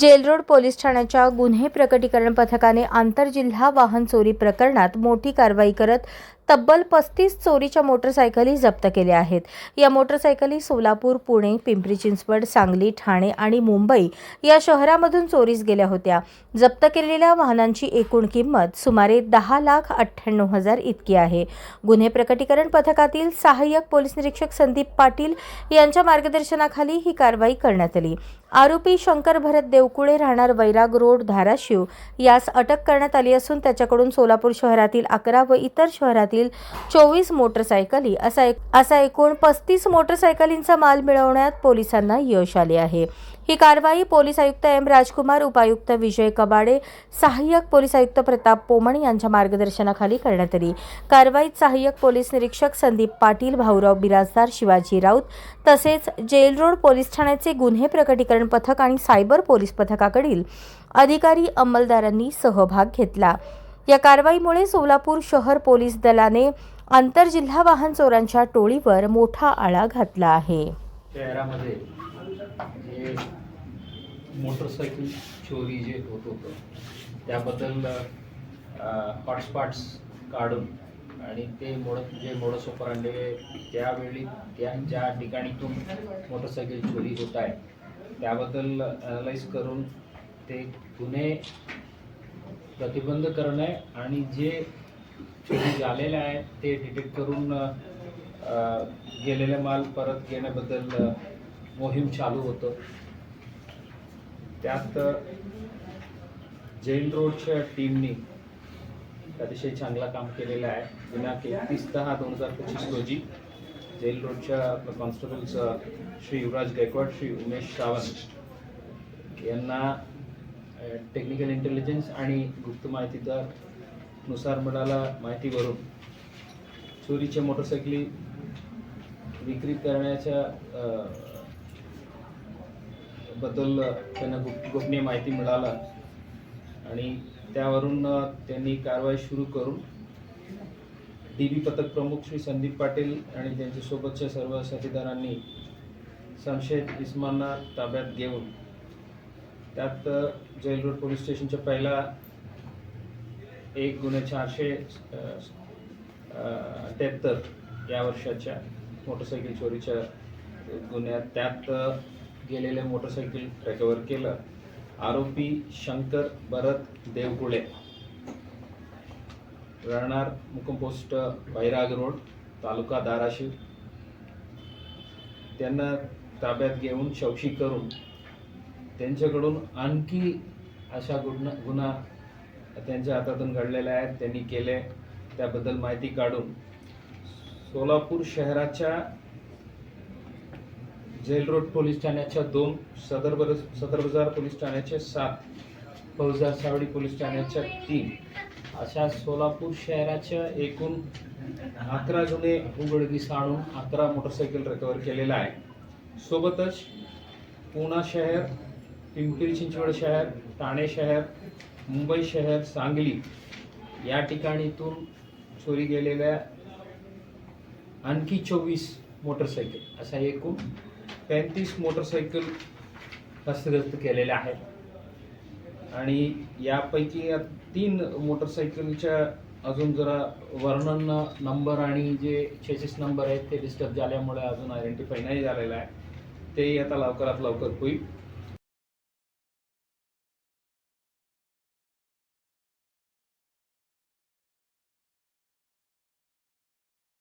Jail Road police ठाण्याच्या गुन्हे प्रकटीकरण पथकाने आंतरजिल्हा वाहन चोरी प्रकरणात मोठी कारवाई करत तब्बल पस्तीस चोरीच्या मोटरसायकली जप्त केल्या आहेत. या मोटरसायकली सोलापूर पुणे पिंपरी चिंचवड सांगली ठाणे आणि मुंबई या शहरामधून चोरीस गेल्या होत्या. जप्त केलेल्या वाहनांची एकूण किंमत सुमारे दहा लाख अठ्ठ्याण्णव हजार इतकी आहे. गुन्हे प्रकटीकरण पथकातील सहाय्यक पोलीस निरीक्षक संदीप पाटील यांच्या मार्गदर्शनाखाली ही कारवाई करण्यात आली. आरोपी शंकर भरत देवकुळे राहणार वैराग रोड धाराशिव यास अटक करण्यात आली असून त्याच्याकडून सोलापूर शहरातील अकरा व इतर शहरातील चोवीस मोटरसायकली असा एक असा एकूण पस्तीस मोटरसायकलींचा माल मिळवण्यात पोलिसांना यश आले आहे. ही कारवाई पोलीस आयुक्त एम. राजकुमार उपायुक्त विजय कबाडे सहाय्यक पोलीस आयुक्त प्रताप पोमण यांच्या मार्गदर्शनाखाली करण्यात आली. कारवाईत सहाय्यक पोलीस निरीक्षक संदीप पाटील भाऊराव बिराजदार शिवाजी राऊत तसेच जेल रोड पोलीस ठाण्याचे गुन्हे प्रकटीकरण पथक आणि सायबर पोलीस पथकाकडील अधिकारी अंमलदारांनी सहभाग घेतला. या कारवाईमुळे सोलापूर शहर पोलीस दलाने आंतरजिल्हा वाहन चोरांच्या टोळीवर मोठा आळा घातला आहे. शहरामध्ये जे मोटरसायकल चोरी जे होत होतं त्याबद्दल हॉटस्पॉट्स काढून आणि ते मोड जे मोडस ऑपरांडे त्यावेळी त्या ज्या ठिकाणीतून मोटरसायकल चोरी होत आहे त्याबद्दल अनालाइज करून ते गुन्हे प्रतिबंध करणे आणि जे चोरी झालेले आहे ते डिटेक्ट करून गेलेला गेलेले माल परत घेण्याबद्दल मोहीम चालू होतं. त्यात जैन रोडच्या टीमनी अतिशय चांगला काम केलेलं आहे. दिनांक एकतीस दहा दोन हजार पच्चीस रोजी जैन रोडच्या कॉन्स्टेबल्स श्री युवराज गायकवाड श्री उमेश सावंत यांना टेक्निकल इंटेलिजन्स आणि गुप्त माहितीदारनुसार मिळाला माहितीवरून चोरीच्या मोटरसायकली विक्री करण्याच्या बद्दल त्यांना गुप गोपनीय माहिती मिळाला आणि त्यावरून त्यांनी कारवाई सुरू करून डी बी पथक प्रमुख श्री संदीप पाटील आणि त्यांच्यासोबतच्या सर्व साथीदारांनी संशयित इस्मांना ताब्यात घेऊन त्यात जेल रोड पोलीस स्टेशनच्या पहिला एक गुन्हे चारशे तेहत्तर या वर्षाच्या मोटरसायकल चोरीच्या गुन्ह्यात त्यात गेलेले मोटरसायकल रिकवर केलं. आरोपी शंकर भरत देवकुळे. राहणार मुक्काम पोस्ट बैराग रोड तालुका धाराशिव. त्यांना ताब्यात घेऊन चौकशी करून त्यांच्याकडून आणखी अशा गुन्हा गुन्हा त्यांच्या हातातून घडलेल्या आहेत त्यांनी केले. त्याबद्दल माहिती काढून सोलापूर शहराच्या जेल रोड पोलीस ठाण्याच्या दोन सदर बर सदर बाजार पोलीस ठाण्याच्या सात फौजदार सावडी पोलीस ठाण्याच्या तीन. अशा सोलापूर शहराच्या एकूण अकरा जुने उघडकीस आणून अकरा मोटरसायकल रिकवर केलेला आहे. सोबतच पुणा शहर पिंपरी चिंचवड शहर ठाणे शहर मुंबई शहर सांगली या ठिकाणीतून चोरी गेलेल्या आणखी चोवीस मोटरसायकल अशा एकूण पैंतीस मोटरसायकल हस्तगत केलेल्या आहेत. आणि यापैकी तीन मोटरसायकलच्या अजून जरा वर्णन नंबर आणि जे चेसिस नंबर आहेत ते डिस्टर्ब झाल्यामुळे अजून आयडेंटिफाय नाही झालेलं आहे. ते आता लवकरात लवकर होईल.